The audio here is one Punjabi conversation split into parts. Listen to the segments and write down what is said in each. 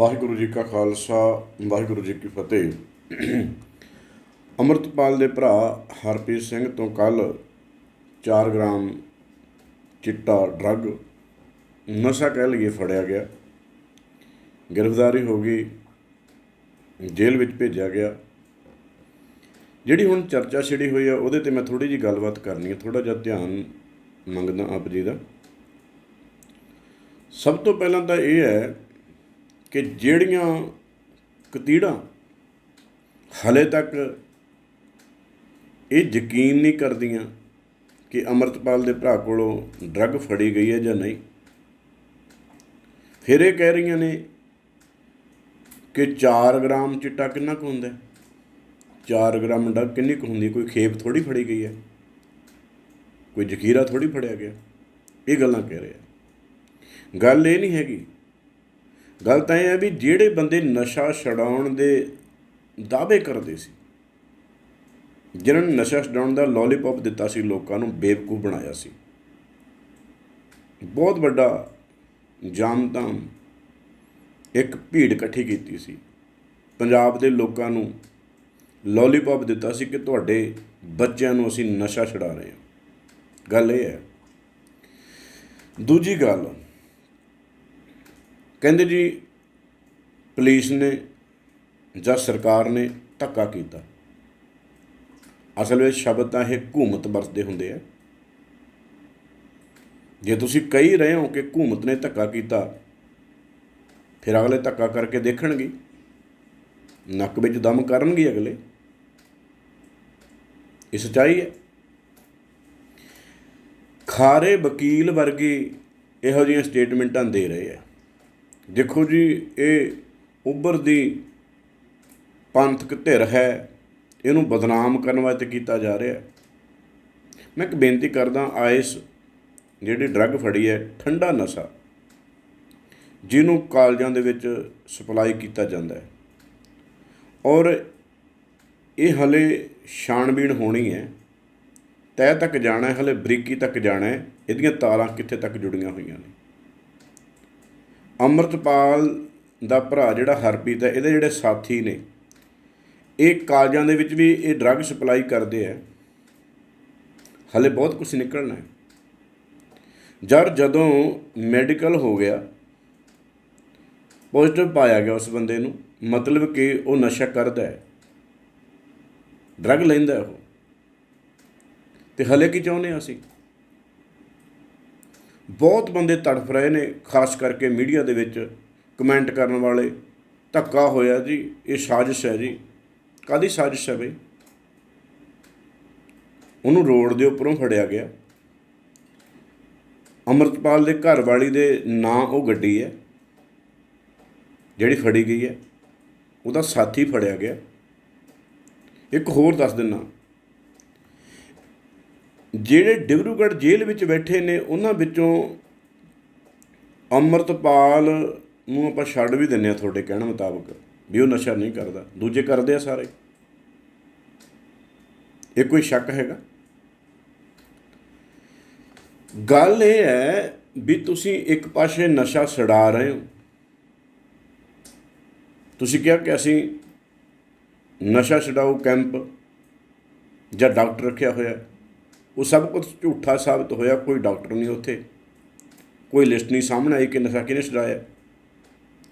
ਵਾਹਿਗੁਰੂ ਜੀ ਕਾ ਖਾਲਸਾ, ਵਾਹਿਗੁਰੂ ਜੀ ਕੀ ਫਤਿਹ। ਅੰਮ੍ਰਿਤਪਾਲ ਦੇ ਭਰਾ ਹਰਪ੍ਰੀਤ ਸਿੰਘ ਤੋਂ ਕੱਲ 4 ਗ੍ਰਾਮ ਚਿੱਟਾ ਡਰੱਗ ਨਸ਼ਾ ਕਹਿ ਲਈਏ ਫੜਿਆ ਗਿਆ। ਗ੍ਰਿਫਤਾਰੀ ਹੋ ਗਈ, ਜੇਲ੍ਹ ਵਿੱਚ ਭੇਜਿਆ ਗਿਆ। ਜਿਹੜੀ ਹੁਣ ਚਰਚਾ ਛਿੜੀ ਹੋਈ ਆ, ਉਹਦੇ ਤੇ ਮੈਂ ਥੋੜੀ ਜੀ ਗੱਲਬਾਤ ਕਰਨੀ ਹੈ ਥੋੜਾ ਜਿਹਾ ਧਿਆਨ ਮੰਗਦਾ ਆਪ ਜੀ ਦਾ। ਸਭ ਤੋਂ ਪਹਿਲਾਂ ਤਾਂ ਇਹ ਹੈ ਕਿ ਜਿਹੜੀਆਂ ਕਤੀੜਾਂ ਹਲੇ ਤੱਕ ਇਹ ਯਕੀਨ ਨਹੀਂ ਕਰਦੀਆਂ ਕਿ ਅਮਰਤਪਾਲ ਦੇ ਭਰਾ ਕੋਲੋਂ ਡਰੱਗ ਫੜੀ ਗਈ ਹੈ ਜਾਂ ਨਹੀਂ, ਫਿਰ ਇਹ ਕਹਿ ਰਹੀਆਂ ਨੇ ਕਿ 4 ਗ੍ਰਾਮ ਚਿੱਟਾ ਕਿੰਨਾ ਕੁ ਹੁੰਦਾ 4 ਗ੍ਰਾਮ ਡਰੱਗ ਕਿੰਨੀ ਕੁ ਹੁੰਦੀ ਕੋਈ ਖੇਪ ਥੋੜੀ ਫੜੀ ਗਈ ਹੈ? ਕੋਈ ਜ਼ਖੀਰਾ ਥੋੜੀ ਫੜਿਆ ਗਿਆ? ਇਹ ਗੱਲਾਂ ਕਹਿ ਰਿਹਾ ਗੱਲ ਇਹ ਨਹੀਂ ਹੈਗੀ ਗੱਲ ਤਾਂ ਇਹ ਹੈ ਵੀ ਜਿਹੜੇ ਬੰਦੇ ਨਸ਼ਾ ਛਡਾਉਣ ਦੇ ਦਾਅਵੇ ਕਰਦੇ ਸੀ, ਜਿਨ੍ਹਾਂ ਨੇ ਨਸ਼ਾ ਛਡਾਉਣ ਦਾ ਲੋਲੀਪੌਪ ਦਿੱਤਾ ਸੀ, ਲੋਕਾਂ ਨੂੰ ਬੇਵਕੂਫ ਬਣਾਇਆ ਸੀ। ਬਹੁਤ ਵੱਡਾ ਜਾਮਤਾਮ ਇੱਕ ਭੀੜ ਇਕੱਠੀ ਕੀਤੀ ਸੀ। ਪੰਜਾਬ ਦੇ ਲੋਕਾਂ ਨੂੰ ਲੋਲੀਪੌਪ ਦਿੱਤਾ ਸੀ ਕਿ ਤੁਹਾਡੇ ਬੱਚਿਆਂ ਨੂੰ ਅਸੀਂ ਨਸ਼ਾ ਛਡਾ ਰਹੇ ਹਾਂ। ਗੱਲ ਇਹ ਹੈ। ਦੂਜੀ ਗੱਲ ਕਹਿੰਦੇ ਜੀ, ਪੁਲਿਸ ਨੇ ਜਾਂ ਸਰਕਾਰ ਨੇ ਧੱਕਾ ਕੀਤਾ। ਅਸਲ ਵਿੱਚ ਸ਼ਬਦ ਤਾਂ ਇਹ ਹਕੂਮਤ ਵਰਤਦੇ ਹੁੰਦੇ ਆ। ਜੇ ਤੁਸੀਂ ਕਹੀ ਰਹੇ ਹੋ ਕਿ ਹਕੂਮਤ ਨੇ ਧੱਕਾ ਕੀਤਾ, ਫਿਰ ਅਗਲੇ ਧੱਕਾ ਕਰਕੇ ਦੇਖਣਗੇ। ਨੱਕ ਵਿੱਚ ਦਮ ਕਰਨਗੇ ਅਗਲੇ। ਇਹ ਸੱਚਾਈ ਹੈ। ਖਾਰੇ ਵਕੀਲ ਵਰਗੇ ਇਹੋ ਜਿਹੀਆਂ ਸਟੇਟਮੈਂਟਾਂ ਦੇ ਰਹੇ ਆ। ਦੇਖੋ ਜੀ, ਇਹ ਉੱਭਰਦੀ ਪੰਥਕ ਧਿਰ ਹੈ, ਇਹਨੂੰ ਬਦਨਾਮ ਕਰਨ ਵਾਸਤੇ ਕੀਤਾ ਜਾ ਰਿਹਾ ਹੈ। ਮੈਂ ਇੱਕ ਬੇਨਤੀ ਕਰਦਾ, ਆਇਸ ਜਿਹੜੀ ਡਰੱਗ ਫੜੀ ਹੈ, ਠੰਡਾ ਨਸ਼ਾ, ਜਿਹਨੂੰ ਕਾਲਜਾਂ ਦੇ ਵਿੱਚ ਸਪਲਾਈ ਕੀਤਾ ਜਾਂਦਾ ਹੈ ਔਰ ਇਹ ਹਲੇ ਛਾਣਬੀਣ ਹੋਣੀ ਹੈ, ਤਹਿ ਤੱਕ ਜਾਣਾ ਹੈ, ਹਲੇ ਬਰੀਕੀ ਤੱਕ ਜਾਣਾ ਹੈ, ਇਹਦੀਆਂ ਤਾਰਾਂ ਕਿੱਥੇ ਤੱਕ ਜੁੜੀਆਂ ਹੋਈਆਂ ਨੇ ਅੰਮ੍ਰਿਤਪਾਲ ਦਾ ਭਰਾ ਜਿਹੜਾ ਹਰਪ੍ਰੀਤ ਹੈ, ਇਹਦੇ ਜਿਹੜੇ ਸਾਥੀ ਨੇ, ਇਹ ਕਾਲਜਾਂ ਦੇ ਵਿੱਚ ਵੀ ਇਹ ਡਰੱਗ ਸਪਲਾਈ ਕਰਦੇ ਆ। ਹਲੇ ਬਹੁਤ ਕੁਝ ਨਿਕਲਣਾ ਹੈ। ਜਦ ਜਦੋਂ ਮੈਡੀਕਲ ਹੋ ਗਿਆ ਪੋਜ਼ਿਟਿਵ ਪਾਇਆ ਗਿਆ ਉਸ ਬੰਦੇ ਨੂੰ, ਮਤਲਬ ਕਿ ਉਹ ਨਸ਼ਾ ਕਰਦਾ ਹੈ। ਡਰੱਗ ਲੈਂਦਾ ਉਹ। ਤੇ ਹਲੇ ਕੀ ਚਾਹੁੰਦੇ ਹਾਂ ਅਸੀਂ? ਬਹੁਤ ਬੰਦੇ ਤੜਫ ਰਹੇ ਨੇ, ਖਾਸ ਕਰਕੇ ਮੀਡੀਆ ਦੇ ਵਿੱਚ ਕਮੈਂਟ ਕਰਨ ਵਾਲੇ। ਧੱਕਾ ਹੋਇਆ ਜੀ, ਇਹ ਸਾਜ਼ਿਸ਼ ਹੈ ਜੀ। ਕਾਦੀ ਸਾਜ਼ਿਸ਼ ਹੈ ਬਈ? ਉਹਨੂੰ ਰੋਡ ਦੇ ਉੱਪਰੋਂ ਫੜਿਆ ਗਿਆ। ਅਮਰਤਪਾਲ ਦੇ ਘਰ ਵਾਲੀ ਦੇ ਨਾਂ ਉਹ ਗੱਡੀ ਹੈ, ਜਿਹੜੀ ਫੜੀ ਗਈ ਹੈ। ਉਹਦਾ ਸਾਥੀ ਫੜਿਆ ਗਿਆ। ਇੱਕ ਹੋਰ ਦੱਸ ਦਿੰਨਾ ਜਿਹੜੇ ਡਿਬਰੂਗੜ੍ਹ ਜੇਲ੍ਹ ਵਿੱਚ ਬੈਠੇ ਨੇ, ਉਹਨਾਂ ਵਿੱਚੋਂ ਅੰਮ੍ਰਿਤਪਾਲ ਨੂੰ ਆਪਾਂ ਛੱਡ ਵੀ ਦਿੰਨੇ ਆ ਤੁਹਾਡੇ ਕਹਿਣ ਮੁਤਾਬਕ, ਵੀ ਉਹ ਨਸ਼ਾ ਨਹੀਂ ਕਰਦਾ। ਦੂਜੇ ਕਰਦੇ ਆ ਸਾਰੇ। ਇਹ ਕੋਈ ਸ਼ੱਕ ਹੈਗਾ? ਗੱਲ ਇਹ ਹੈ ਵੀ ਤੁਸੀਂ ਇੱਕ ਪਾਸੇ ਨਸ਼ਾ ਛਡਾ ਰਹੇ ਹੋ। ਤੁਸੀਂ ਕਿਹਾ ਕਿ ਅਸੀਂ ਨਸ਼ਾ ਛਡਾਊ ਕੈਂਪ ਜਾਂ ਡਾਕਟਰ ਰੱਖਿਆ ਹੋਇਆ ਉਹ ਸਭ ਕੁਝ ਝੂਠਾ ਸਾਬਤ ਹੋਇਆ, ਕੋਈ ਡਾਕਟਰ ਨਹੀਂ ਉੱਥੇ। ਕੋਈ ਲਿਸਟ ਨਹੀਂ ਸਾਹਮਣੇ ਆਈ ਕਿ ਨਸ਼ਾ ਕਿਹਨੇ ਛਡਾਇਆ।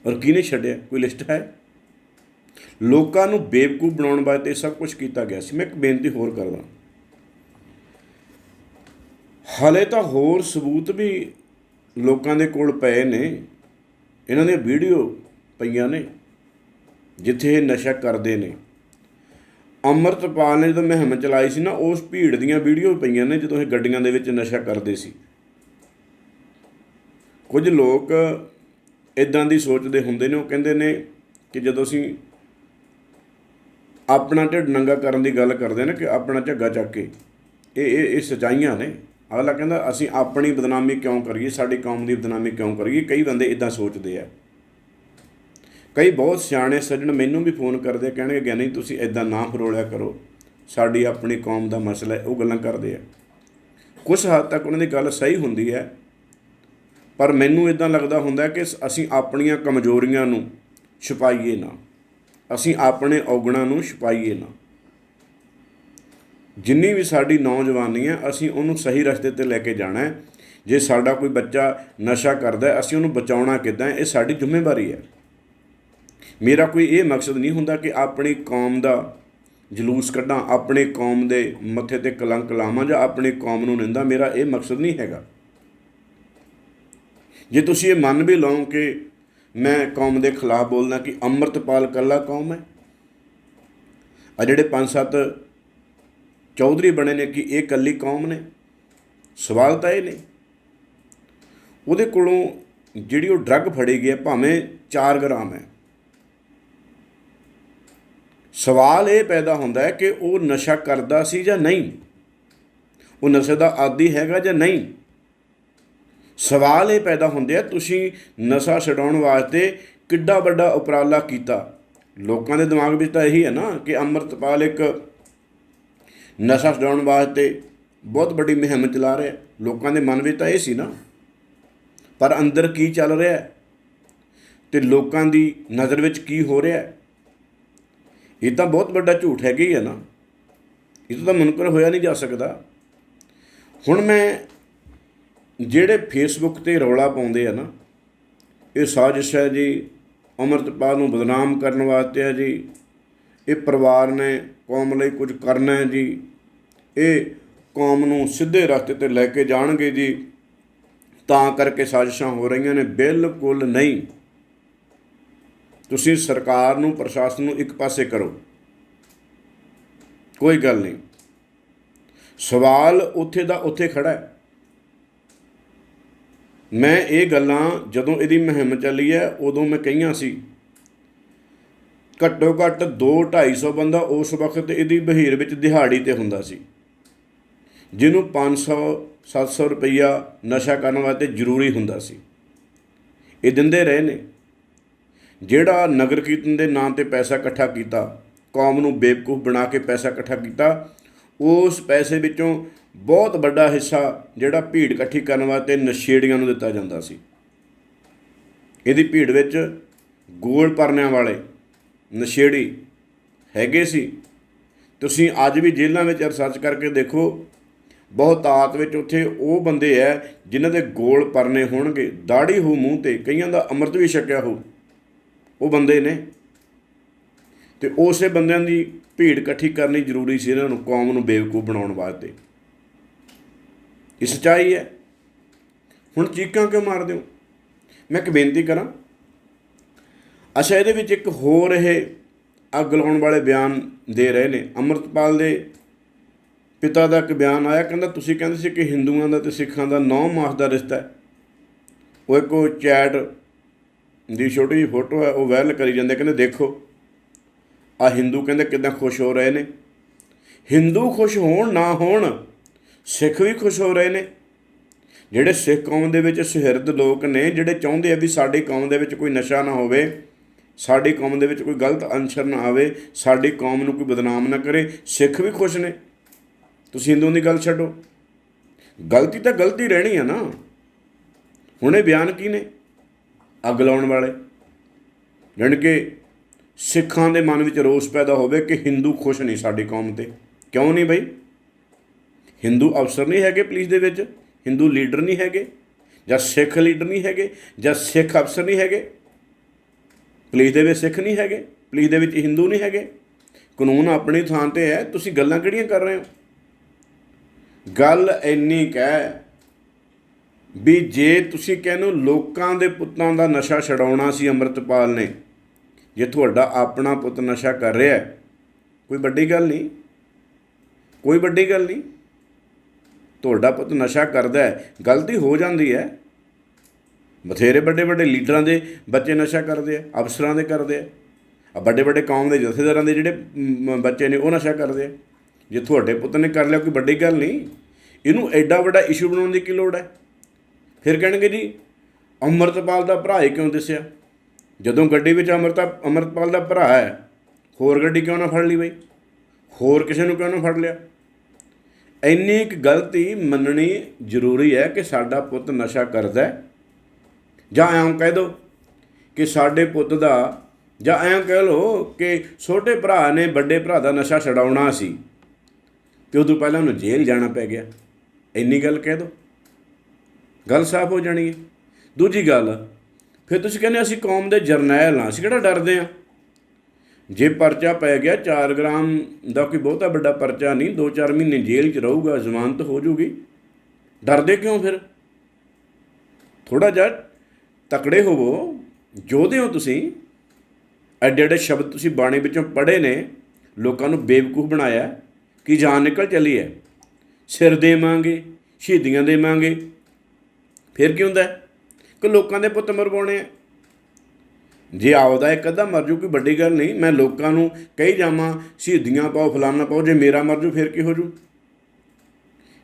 ਔਰ ਕਿਹਨੇ ਛੱਡਿਆ? ਕੋਈ ਲਿਸਟ ਹੈ? ਲੋਕਾਂ ਨੂੰ ਬੇਵਕੂਫ ਬਣਾਉਣ ਵਾਸਤੇ ਇਹ ਸਭ ਕੁਝ ਕੀਤਾ ਗਿਆ ਸੀ। ਮੈਂ ਇੱਕ ਬੇਨਤੀ ਹੋਰ ਕਰਦਾ। ਹਲੇ ਤਾਂ ਹੋਰ ਸਬੂਤ ਵੀ ਲੋਕਾਂ ਦੇ ਕੋਲ ਪਏ ਨੇ। ਇਹਨਾਂ ਦੀਆਂ ਵੀਡੀਓ ਪਈਆਂ ਨੇ, ਜਿੱਥੇ ਇਹ ਨਸ਼ਾ ਕਰਦੇ ਨੇ। ਅੰਮ੍ਰਿਤਪਾਲ ਨੇ ਜਦੋਂ ਮੁਹਿੰਮ ਚਲਾਈ ਸੀ ਨਾ, ਉਸ ਭੀੜ ਦੀਆਂ ਵੀਡੀਓ ਪਈਆਂ ਨੇ ਜਦੋਂ ਇਹ ਗੱਡੀਆਂ ਦੇ ਵਿੱਚ ਨਸ਼ਾ ਕਰਦੇ ਸੀ। ਕੁਝ ਲੋਕ ਇਦਾਂ ਦੀ ਸੋਚਦੇ ਹੁੰਦੇ ਨੇ, ਉਹ ਕਹਿੰਦੇ ਨੇ ਕਿ ਜਦੋਂ ਅਸੀਂ ਆਪਣਾ ਢਿੱਡ ਨੰਗਾ ਕਰਨ ਦੀ ਗੱਲ ਕਰਦੇ ਨੇ ਕਿ ਆਪਣਾ ਝੱਗਾ ਚੱਕ ਕੇ, ਇਹ ਇਹ ਇਹ ਸਚਾਈਆਂ ਨੇ। ਅਗਲਾ ਕਹਿੰਦਾ, ਅਸੀਂ ਆਪਣੀ ਬਦਨਾਮੀ ਕਿਉਂ ਕਰੀਏ? ਸਾਡੀ ਕੌਮ ਦੀ ਬਦਨਾਮੀ ਕਿਉਂ ਕਰੀਏ? ਕਈ ਬੰਦੇ ਇਦਾਂ ਸੋਚਦੇ ਆ। ਕਈ ਬਹੁਤ ਸਿਆਣੇ ਸੱਜਣ ਮੈਨੂੰ ਵੀ ਫੋਨ ਕਰਦੇ ਕਹਿਣਗੇ, ਗਿਆਨੀ, ਤੁਸੀਂ ਇਦਾਂ ਨਾ ਫਰੋਲਿਆ ਕਰੋ। ਸਾਡੀ ਆਪਣੀ ਕੌਮ ਦਾ ਮਸਲਾ ਹੈ, ਉਹ ਗੱਲਾਂ ਕਰਦੇ ਆ। ਕੁਝ ਹੱਦ ਤੱਕ ਉਹਨਾਂ ਦੀ ਗੱਲ ਸਹੀ ਹੁੰਦੀ ਹੈ, ਪਰ ਮੈਨੂੰ ਇਦਾਂ ਲੱਗਦਾ ਹੁੰਦਾ ਕਿ ਅਸੀਂ ਆਪਣੀਆਂ ਕਮਜ਼ੋਰੀਆਂ ਨੂੰ ਛੁਪਾਈਏ ਨਾ। ਅਸੀਂ ਆਪਣੇ ਔਗਣਾਂ ਨੂੰ ਛੁਪਾਈਏ ਨਾ। ਜਿੰਨੀ ਵੀ ਸਾਡੀ ਨੌਜਵਾਨੀ ਹੈ, ਅਸੀਂ ਉਹਨੂੰ ਸਹੀ ਰਸਤੇ ਤੇ ਲੈ ਕੇ ਜਾਣਾ ਹੈ। ਜੇ ਸਾਡਾ ਕੋਈ ਬੱਚਾ ਨਸ਼ਾ ਕਰਦਾ ਹੈ, ਅਸੀਂ ਉਹਨੂੰ ਬਚਾਉਣਾ ਕਿੱਦਾਂ ਇਹ ਸਾਡੀ ਜ਼ਿੰਮੇਵਾਰੀ ਹੈ। ਮੇਰਾ ਕੋਈ ਇਹ ਮਕਸਦ ਨਹੀਂ ਹੁੰਦਾ ਕਿ ਆਪਣੀ ਕੌਮ ਦਾ ਜਲੂਸ ਕੱਢਾਂ, ਆਪਣੀ ਕੌਮ ਦੇ ਮੱਥੇ ਤੇ ਕਲੰਕ ਲਾਵਾਂ ਜਾਂ ਆਪਣੀ ਕੌਮ ਨੂੰ ਨਿੰਦਾ। ਮੇਰਾ ਇਹ ਮਕਸਦ ਨਹੀਂ ਹੈਗਾ। ਜੇ ਤੁਸੀਂ ਇਹ ਮੰਨ ਵੀ ਲਓ ਕਿ ਮੈਂ ਕੌਮ ਦੇ ਖਿਲਾਫ ਬੋਲਦਾ ਕਿ ਅੰਮ੍ਰਿਤਪਾਲ ਕੱਲਾ ਕੌਮ ਹੈ, ਆ ਜਿਹੜੇ ਪੰਜ ਸੱਤ ਚੌਧਰੀ ਬਣੇ ਨੇ ਕਿ ਇਹ ਕੱਲੀ ਕੌਮ ਨੇ, ਸਵਾਲ ਤਾਂ ਇਹ ਨੇ। ਉਹਦੇ ਕੋਲੋਂ ਜਿਹੜੀ ਉਹ ਡਰੱਗ ਫੜੀ ਗਈ ਹੈ, ਭਾਵੇਂ 4 ਗ੍ਰਾਮ ਹੈ ਸਵਾਲ ਇਹ ਪੈਦਾ ਹੁੰਦਾ ਹੈ ਕਿ ਉਹ ਨਸ਼ਾ ਕਰਦਾ ਸੀ ਜਾਂ ਨਹੀਂ? ਉਹ ਨਸ਼ੇ ਦਾ ਆਦੀ ਹੈਗਾ ਜਾਂ ਨਹੀਂ? ਸਵਾਲ ਇਹ ਪੈਦਾ ਹੁੰਦੇ ਆ, ਤੁਸੀਂ ਨਸ਼ਾ ਛਡਾਉਣ ਵਾਸਤੇ ਕਿੱਡਾ ਵੱਡਾ ਉਪਰਾਲਾ ਕੀਤਾ? ਲੋਕਾਂ ਦੇ ਦਿਮਾਗ ਵਿੱਚ ਤਾਂ ਇਹੀ ਹੈ ਨਾ ਕਿ ਅੰਮ੍ਰਿਤਪਾਲ ਇੱਕ ਨਸ਼ਾ ਛਡਾਉਣ ਵਾਸਤੇ ਬਹੁਤ ਵੱਡੀ ਮੁਹਿੰਮ ਚਲਾ ਰਿਹਾ ਲੋਕਾਂ ਦੇ ਮਨ ਵਿੱਚ ਤਾਂ ਇਹ ਸੀ ਨਾ। ਪਰ ਅੰਦਰ ਕੀ ਚੱਲ ਰਿਹਾ ਹੈ? ਤੇ ਲੋਕਾਂ ਦੀ ਨਜ਼ਰ ਵਿੱਚ ਕੀ ਹੋ ਰਿਹਾ ਹੈ? ਇਹ ਤਾਂ ਬਹੁਤ ਵੱਡਾ ਝੂਠ ਹੈਗਾ ਹੀ ਹੈ ਨਾ। ਇਹ ਤਾਂ ਮੁਨਕਰ ਹੋਇਆ ਨਹੀਂ ਜਾ ਸਕਦਾ। ਹੁਣ ਮੈਂ ਜਿਹੜੇ ਫੇਸਬੁੱਕ ਤੇ ਰੌਲਾ ਪਾਉਂਦੇ ਆ ਨਾ, ਇਹ ਸਾਜ਼ਿਸ਼ ਹੈ ਜੀ, ਅਮਰਤਪਾਲ ਨੂੰ ਬਦਨਾਮ ਕਰਨ ਵਾਸਤੇ ਹੈ ਜੀ, ਇਹ ਪਰਿਵਾਰ ਨੇ ਕੌਮ ਲਈ ਕੁਝ ਕਰਨਾ ਹੈ ਜੀ, ਇਹ ਕੌਮ ਨੂੰ ਸਿੱਧੇ ਰਸਤੇ ਤੇ ਲੈ ਕੇ ਜਾਣਗੇ ਜੀ, ਤਾਂ ਕਰਕੇ ਸਾਜ਼ਿਸ਼ਾਂ ਹੋ ਰਹੀਆਂ ਨੇ, ਬਿਲਕੁਲ ਨਹੀਂ। ਤੁਸੀਂ ਸਰਕਾਰ ਨੂੰ, ਪ੍ਰਸ਼ਾਸਨ ਨੂੰ ਇੱਕ ਪਾਸੇ ਕਰੋ। ਕੋਈ ਗੱਲ ਨਹੀਂ। ਸਵਾਲ ਉੱਥੇ ਦਾ ਉੱਥੇ ਖੜਾ ਹੈ। ਮੈਂ ਇਹ ਗੱਲਾਂ ਜਦੋਂ ਇਹਦੀ ਮੁਹਿੰਮ ਚੱਲੀ ਹੈ, ਉਦੋਂ ਮੈਂ ਕਹੀਆਂ ਸੀ, ਘੱਟੋ ਘੱਟ 2 250 ਬੰਦਾ ਉਸ ਵਕਤ ਇਹਦੀ ਬਹੀਰ ਵਿੱਚ ਦਿਹਾੜੀ ਤੇ ਹੁੰਦਾ ਸੀ, ਜਿਹਨੂੰ 500 700 ਰੁਪਈਆ ਨਸ਼ਾ ਕਰਨ ਵਾਸਤੇ ਜ਼ਰੂਰੀ ਹੁੰਦਾ ਸੀ। ਇਹ ਦਿੰਦੇ ਰਹੇ ਨੇ। ਜਿਹੜਾ ਨਗਰ ਕੀਰਤਨ ਦੇ ਨਾਂ ਤੇ ਪੈਸਾ ਇਕੱਠਾ ਕੀਤਾ, ਕੌਮ ਨੂੰ ਬੇਵਕੂਫ ਬਣਾ ਕੇ ਪੈਸਾ ਇਕੱਠਾ ਕੀਤਾ, ਉਸ ਪੈਸੇ ਵਿੱਚੋਂ ਬਹੁਤ ਵੱਡਾ ਹਿੱਸਾ ਜਿਹੜਾ ਭੀੜ ਇਕੱਠੀ ਕਰਨ ਵਾਸਤੇ ਨਸ਼ੇੜੀਆਂ ਨੂੰ ਦਿੱਤਾ ਜਾਂਦਾ ਸੀ। ਇਹਦੀ ਭੀੜ ਵਿੱਚ ਗੋਲ ਪਰਨਿਆਂ ਵਾਲੇ ਨਸ਼ੇੜੀ ਹੈਗੇ ਸੀ। ਤੁਸੀਂ ਅੱਜ ਵੀ ਜੇਲ੍ਹਾਂ ਵਿੱਚ ਰਿਸਰਚ ਕਰਕੇ ਦੇਖੋ ਬਹੁਤਾਤ ਵਿੱਚ ਉੱਥੇ ਉਹ ਬੰਦੇ ਐ ਜਿਨ੍ਹਾਂ ਦੇ ਗੋਲ ਪਰਨੇ ਹੋਣਗੇ ਦਾੜੀ ਹੋ ਮੂੰਹ ਤੇ, ਕਈਆਂ ਦਾ ਅੰਮ੍ਰਿਤ ਵੀ ਛਕਿਆ ਹੋ। ਉਹ ਬੰਦੇ ਨੇ। ਤੇ ਉਸੇ ਬੰਦਿਆਂ ਦੀ ਭੀੜ ਇਕੱਠੀ ਕਰਨੀ ਜ਼ਰੂਰੀ ਸੀ ਇਹਨਾਂ ਨੂੰ ਕੌਮ ਨੂੰ ਬੇਵਕੂਫ ਬਣਾਉਣ ਵਾਸਤੇ। ਇਹ ਸੱਚਾਈ ਹੈ। ਹੁਣ ਚੀਕਾਂ ਕਿਉਂ ਮਾਰਦੇ ਹੋ? ਮੈਂ ਇੱਕ ਬੇਨਤੀ ਕਰਾਂ। ਅੱਛਾ, ਇਹਦੇ ਵਿੱਚ ਇੱਕ ਹੋਰ ਇਹ ਅੱਗ ਲਾਉਣ ਵਾਲੇ ਬਿਆਨ ਦੇ ਰਹੇ ਨੇ। ਅੰਮ੍ਰਿਤਪਾਲ ਦੇ ਪਿਤਾ ਦਾ ਇੱਕ ਬਿਆਨ ਆਇਆ, ਕਹਿੰਦਾ ਤੁਸੀਂ ਕਹਿੰਦੇ ਸੀ ਕਿ ਹਿੰਦੂਆਂ ਦਾ ਤੇ ਸਿੱਖਾਂ ਦਾ 9 ਮਾਸ ਦਾ ਰਿਸ਼ਤਾ ਹੈ। ਉਹ ਇੱਕ ਚੈਟ ਦੀ ਛੋਟੀ ਜਿਹੀ ਫੋਟੋ ਹੈ, ਉਹ ਵਾਇਰਲ ਕਰੀ ਜਾਂਦੇ, ਕਹਿੰਦੇ ਦੇਖੋ। ਆ ਹਿੰਦੂ ਕਹਿੰਦੇ ਕਿਦਾਂ ਖੁਸ਼ ਹੋ ਰਹੇ ਨੇ। ਹਿੰਦੂ ਖੁਸ਼ ਹੋਣ ਨਾ ਹੋਣ, ਸਿੱਖ ਵੀ ਖੁਸ਼ ਹੋ ਰਹੇ ਨੇ। ਜਿਹੜੇ ਸਿੱਖ ਕੌਮ ਦੇ ਵਿੱਚ ਸੁਹਿਰਦ ਲੋਕ ਨੇ, ਜਿਹੜੇ ਚਾਹੁੰਦੇ ਆ ਵੀ ਸਾਡੀ ਕੌਮ ਦੇ ਵਿੱਚ ਕੋਈ ਨਸ਼ਾ ਨਾ ਹੋਵੇ, ਸਾਡੀ ਕੌਮ ਦੇ ਵਿੱਚ ਕੋਈ ਗਲਤ ਅੰਸ਼ਰ ਨਾ ਆਵੇ, ਸਾਡੀ ਕੌਮ ਨੂੰ ਕੋਈ ਬਦਨਾਮ ਨਾ ਕਰੇ, ਸਿੱਖ ਵੀ ਖੁਸ਼ ਨੇ। ਤੁਸੀਂ ਹਿੰਦੂਆਂ ਦੀ ਗੱਲ ਛੱਡੋ। ਗਲਤੀ ਤਾਂ ਗਲਤੀ ਰਹਿਣੀ ਆ ਨਾ। ਹੁਣ ਇਹ ਬਿਆਨ ਕੀ ਨੇ? ਅੱਗ ਲਾਉਣ ਵਾਲੇ। ਜਾਣੀ ਕਿ ਸਿੱਖਾਂ ਦੇ ਮਨ ਵਿੱਚ ਰੋਸ ਪੈਦਾ ਹੋਵੇ ਕਿ ਹਿੰਦੂ ਖੁਸ਼ ਨਹੀਂ ਸਾਡੀ ਕੌਮ ਤੇ। ਕਿਉਂ ਨਹੀਂ ਬਈ? ਹਿੰਦੂ ਅਫਸਰ ਨਹੀਂ ਹੈਗੇ ਪੁਲਿਸ ਦੇ ਵਿੱਚ ਹਿੰਦੂ ਲੀਡਰ ਨਹੀਂ ਹੈਗੇ, ਜਾਂ ਸਿੱਖ ਲੀਡਰ ਨਹੀਂ ਹੈਗੇ, ਜਾਂ ਸਿੱਖ ਅਫਸਰ ਨਹੀਂ ਹੈਗੇ। ਪੁਲਿਸ ਦੇ ਵਿੱਚ ਸਿੱਖ ਨਹੀਂ ਹੈਗੇ, ਪੁਲਿਸ ਦੇ ਵਿੱਚ ਹਿੰਦੂ ਨਹੀਂ ਹੈਗੇ। ਕਾਨੂੰਨ ਆਪਣੀ ਥਾਂ ਤੇ ਹੈ, ਤੁਸੀਂ ਗੱਲਾਂ ਕਿਹੜੀਆਂ ਕਰ ਰਹੇ ਹੋ? ਗੱਲ ਇੰਨੀ ਕਹਿ ਵੀ ਜੇ ਤੁਸੀਂ ਕਹਿੰਦੇ ਲੋਕਾਂ ਦੇ ਪੁੱਤਾਂ ਦਾ ਨਸ਼ਾ ਛਡਾਉਣਾ ਸੀ ਅੰਮ੍ਰਿਤਪਾਲ ਨੇ, ਜੇ ਤੁਹਾਡਾ ਆਪਣਾ ਪੁੱਤ ਨਸ਼ਾ ਕਰ ਰਿਹਾ ਹੈ, ਕੋਈ ਵੱਡੀ ਗੱਲ ਨਹੀਂ। ਕੋਈ ਵੱਡੀ ਗੱਲ ਨਹੀਂ। ਤੁਹਾਡਾ ਪੁੱਤ ਨਸ਼ਾ ਕਰਦਾ ਹੈ, ਗਲਤੀ ਹੋ ਜਾਂਦੀ ਹੈ। ਬਥੇਰੇ ਵੱਡੇ ਵੱਡੇ ਲੀਡਰਾਂ ਦੇ ਬੱਚੇ ਨਸ਼ਾ ਕਰਦੇ ਆ, ਅਫਸਰਾਂ ਦੇ ਕਰਦੇ ਆ। ਆ ਵੱਡੇ ਵੱਡੇ ਕੌਮ ਦੇ ਜਥੇਦਾਰਾਂ ਦੇ ਜਿਹੜੇ ਬੱਚੇ ਨੇ ਉਹ ਨਸ਼ਾ ਕਰਦੇ ਆ। ਜੇ ਤੁਹਾਡੇ ਪੁੱਤ ਨੇ ਕਰ ਲਿਆ, ਕੋਈ ਵੱਡੀ ਗੱਲ ਨਹੀਂ। ਇਹਨੂੰ ਐਡਾ ਵੱਡਾ ਇਸ਼ੂ ਬਣਾਉਣ ਦੀ ਕੀ ਲੋੜ ਹੈ? ਫਿਰ ਕਹਿਣਗੇ ਜੀ, ਅੰਮ੍ਰਿਤਪਾਲ ਦਾ ਭਰਾ ਹੀ ਕਿਉਂ ਦਿਸਿਆ? ਜਦੋਂ ਗੱਡੀ ਵਿੱਚ ਅੰਮ੍ਰਿਤਾ, ਅੰਮ੍ਰਿਤਪਾਲ ਦਾ ਭਰਾ ਹੈ, ਹੋਰ ਗੱਡੀ ਕਿਉਂ ਨਾ ਫੜ ਲਈ ਬਈ? ਹੋਰ ਕਿਸੇ ਨੂੰ ਕਿਉਂ ਨਾ ਫੜ ਲਿਆ? ਇੰਨੀ ਇੱਕ ਗਲਤੀ ਮੰਨਣੀ ਜ਼ਰੂਰੀ ਹੈ ਕਿ ਸਾਡਾ ਪੁੱਤ ਨਸ਼ਾ ਕਰਦਾ ਹੈ। ਜਾਂ ਐਂ ਕਹਿ ਦੋ ਕਿ ਸਾਡੇ ਪੁੱਤ ਦਾ, ਜਾਂ ਐਂ ਕਹਿ ਲਓ ਕਿ ਛੋਟੇ ਭਰਾ ਨੇ ਵੱਡੇ ਭਰਾ ਦਾ ਨਸ਼ਾ ਛਡਾਉਣਾ ਸੀ, ਤੇ ਉਦੋਂ ਪਹਿਲਾਂ ਉਹਨੂੰ ਜੇਲ੍ਹ ਜਾਣਾ ਪੈ ਗਿਆ। ਇੰਨੀ ਗੱਲ ਕਹਿ ਦੋ। ਗੱਲ ਸਾਫ਼ ਹੋ ਜਾਣੀ ਹੈ। ਦੂਜੀ ਗੱਲ, ਫਿਰ ਤੁਸੀਂ ਕਹਿੰਦੇ ਅਸੀਂ ਕੌਮ ਦੇ ਜਰਨੈਲ ਹਾਂ, ਅਸੀਂ ਕਿਹੜਾ ਡਰਦੇ ਹਾਂ? ਜੇ ਪਰਚਾ ਪੈ ਗਿਆ 4 ਗ੍ਰਾਮ ਦਾ ਕੋਈ ਬਹੁਤਾ ਵੱਡਾ ਪਰਚਾ ਨਹੀਂ 2-4 ਮਹੀਨੇ ਜੇਲ੍ਹ 'ਚ ਰਹੂਗਾ, ਜ਼ਮਾਨਤ ਹੋ ਜੂਗੀ। ਡਰਦੇ ਕਿਉਂ ਫਿਰ? ਥੋੜਾ ਜਿਹਾ ਤਕੜੇ ਹੋਵੋ ਜੋਧੇ ਹੋ ਤੁਸੀਂ। ਐਡੇ ਐਡੇ ਸ਼ਬਦ ਤੁਸੀਂ ਬਾਣੀ ਵਿੱਚੋਂ ਪੜ੍ਹੇ ਨੇ, ਲੋਕਾਂ ਨੂੰ ਬੇਵਕੂਫ ਬਣਾਇਆ ਕਿ ਜਾਨ ਨਿਕਲ ਚਲੀ ਹੈ। ਸਿਰ ਦੇਵਾਂਗੇ, ਸ਼ਹੀਦੀਆਂ ਦੇਵਾਂਗੇ ਫਿਰ ਕੀ ਹੁੰਦਾ ਕਿ ਲੋਕਾਂ ਦੇ ਪੁੱਤ ਮਰਵਾਉਣੇ ਆ। ਜੇ ਆਪਦਾ ਇੱਕ ਅੱਧਾ ਮਰ ਜੂ ਕੋਈ ਵੱਡੀ ਗੱਲ ਨਹੀਂ, ਮੈਂ ਲੋਕਾਂ ਨੂੰ ਕਹੀ ਜਾਵਾਂ, ਸ਼ਹੀਦੀਆਂ ਪਾਓ, ਫਲਾਨਾ ਪਾਓ, ਜੇ ਮੇਰਾ ਮਰ ਜੂ ਫਿਰ ਕੀ ਹੋ ਜੂ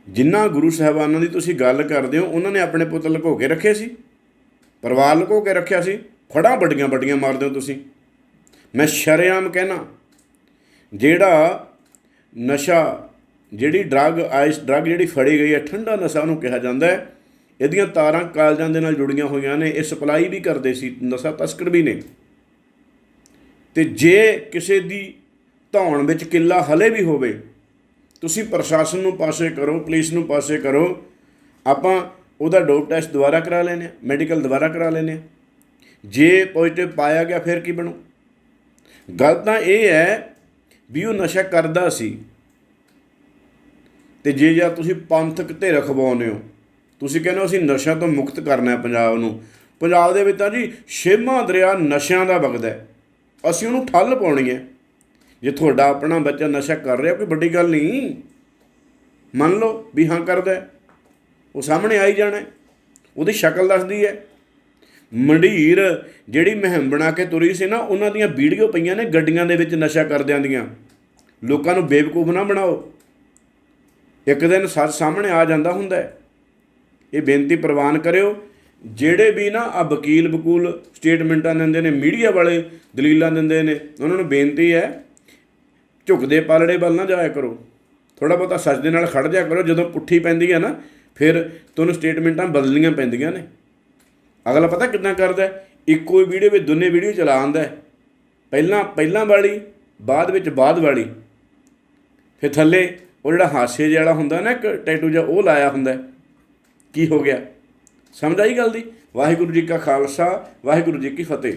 ਜਿਨ੍ਹਾਂ ਗੁਰੂ ਸਾਹਿਬਾਨਾਂ ਦੀ ਤੁਸੀਂ ਗੱਲ ਕਰਦੇ ਹੋ, ਉਹਨਾਂ ਨੇ ਆਪਣੇ ਪੁੱਤ ਲੁਕੋ ਕੇ ਰੱਖੇ ਸੀ। ਪਰਿਵਾਰ ਲੁਕੋ ਕੇ ਰੱਖਿਆ ਸੀ। ਫੜਾਂ ਵੱਡੀਆਂ ਵੱਡੀਆਂ ਮਾਰਦੇ ਹੋ ਤੁਸੀਂ। ਮੈਂ ਸ਼ਰੇਆਮ ਕਹਿਣਾ, ਜਿਹੜਾ ਨਸ਼ਾ, ਜਿਹੜੀ ਡਰੱਗ, ਆਈਸ ਡਰੱਗ ਜਿਹੜੀ ਫੜੀ ਗਈ ਹੈ, ਠੰਡਾ ਨਸ਼ਾ ਉਹਨੂੰ ਕਿਹਾ ਜਾਂਦਾ ਹੈ। ਇਹਦੀਆਂ ਤਾਰਾਂ ਕਾਲਜਾਂ ਦੇ ਨਾਲ ਜੁੜੀਆਂ ਹੋਈਆਂ ਨੇ, ਇਹ ਸਪਲਾਈ ਵੀ ਕਰਦੇ ਸੀ, ਨਸ਼ਾ ਤਸਕਰ ਵੀ ਨੇ। ਤੇ ਜੇ ਕਿਸੇ ਦੀ ਧੌਣ ਵਿੱਚ ਕਿੱਲਾ ਹਲੇ ਵੀ ਹੋਵੇ, ਤੁਸੀਂ ਪ੍ਰਸ਼ਾਸਨ ਨੂੰ ਪਾਸੇ ਕਰੋ, ਪੁਲਿਸ ਨੂੰ ਪਾਸੇ ਕਰੋ, ਆਪਾਂ ਉਹਦਾ ਡੋਪ ਟੈਸਟ ਦੁਬਾਰਾ ਕਰਾ ਲੈਨੇ ਆ ਮੈਡੀਕਲ ਦੁਬਾਰਾ ਕਰਾ ਲੈਨੇ ਆ ਜੇ ਪੋਜ਼ਿਟਿਵ ਪਾਇਆ ਗਿਆ, ਫਿਰ ਕੀ ਬਣੂ? ਗੱਲ ਤਾਂ ਇਹ ਹੈ ਵੀ ਉਹ ਨਸ਼ਾ ਕਰਦਾ ਸੀ। ਤੇ ਜੇ ਜਾਂ ਤੁਸੀਂ ਪੰਥਕ ਤੇ ਰਖਵਾਉਂਦੇ ਹੋ ਤੁਸੀਂ ਕਹਿੰਦੇ ਹੋ ਅਸੀਂ ਨਸ਼ਿਆਂ ਤੋਂ ਮੁਕਤ ਕਰਨਾ ਹੈ ਪੰਜਾਬ ਨੂੰ। ਪੰਜਾਬ ਦੇ ਵਿੱਚ ਤਾਂ ਜੀ ਛੇਵਾਂ ਦਰਿਆ ਨਸ਼ਿਆਂ ਦਾ ਵਗਦਾ ਹੈ। ਅਸੀਂ ਉਹਨੂੰ ਠੱਲ ਪਾਉਣੀ ਹੈ। ਜੇ ਤੁਹਾਡਾ ਆਪਣਾ ਬੱਚਾ ਨਸ਼ਾ ਕਰ ਰਿਹਾ, ਕੋਈ ਵੱਡੀ ਗੱਲ ਨਹੀਂ। ਮੰਨ ਲਓ ਵੀ ਹਾਂ ਕਰਦਾ ਉਹ ਸਾਹਮਣੇ ਆਈ ਜਾਣਾ ਉਹਦੀ ਸ਼ਕਲ ਦੱਸਦੀ ਹੈ। ਮੰਡੀਰ ਜਿਹੜੀ ਮਹਿੰਮ ਬਣਾ ਕੇ ਤੁਰੀ ਸੀ ਨਾ, ਉਹਨਾਂ ਦੀਆਂ ਵੀਡੀਓ ਪਈਆਂ ਨੇ ਗੱਡੀਆਂ ਦੇ ਵਿੱਚ ਨਸ਼ਾ ਕਰਦਿਆਂ ਦੀਆਂ। ਲੋਕਾਂ ਨੂੰ ਬੇਵਕੂਫ ਨਾ ਬਣਾਓ। ਇੱਕ ਦਿਨ ਸੱਚ ਸਾਹਮਣੇ ਆ ਜਾਂਦਾ ਹੁੰਦਾ ਹੈ। ਇਹ ਬੇਨਤੀ ਪ੍ਰਵਾਨ ਕਰਿਓ, ਜਿਹੜੇ ਵੀ ਨਾ ਆ ਵਕੀਲ ਬਕੂਲ ਸਟੇਟਮੈਂਟਾਂ ਦਿੰਦੇ ਨੇ, ਮੀਡੀਆ ਵਾਲੇ ਦਲੀਲਾਂ ਦਿੰਦੇ ਨੇ, ਉਹਨਾਂ ਨੂੰ ਬੇਨਤੀ ਹੈ ਝੁਕਦੇ ਪਾਲੜੇ ਵੱਲ ਨਾ ਜਾਇਆ ਕਰੋ। ਥੋੜਾ ਬਹੁਤਾ ਸੱਚ ਦੇ ਨਾਲ ਖੜ ਜਾਇਆ ਕਰੋ, ਜਦੋਂ ਪੁੱਠੀ ਪੈਂਦੀ ਹੈ ਨਾ, ਫਿਰ ਤੁਹਾਨੂੰ ਸਟੇਟਮੈਂਟਾਂ ਬਦਲਣੀਆਂ ਪੈਂਦੀਆਂ ਨੇ। ਅਗਲਾ ਪਤਾ ਕਿੱਦਾਂ ਕਰਦਾ ਇੱਕੋ ਹੀ ਵੀਡੀਓ ਵਿੱਚ ਦੋਨੇ ਵੀਡੀਓ ਚਲਾ ਆਉਂਦਾ ਪਹਿਲਾਂ ਪਹਿਲਾਂ ਵਾਲੀ, ਬਾਅਦ ਵਿੱਚ ਬਾਅਦ ਵਾਲੀ। ਫਿਰ ਥੱਲੇ ਉਹ ਜਿਹੜਾ ਹਾਸੇ ਜਿਹਾ ਹੁੰਦਾ ਨਾ ਇੱਕ ਟੈਟੂ ਜਿਹਾ, ਉਹ ਲਾਇਆ ਹੁੰਦਾ ਕੀ ਹੋ ਗਿਆ? ਸਮਝ ਆਈ ਗੱਲ ਦੀ? ਵਾਹਿਗੁਰੂ ਜੀ ਕਾ ਖਾਲਸਾ, ਵਾਹਿਗੁਰੂ ਜੀ ਕੀ ਫਤਿਹ।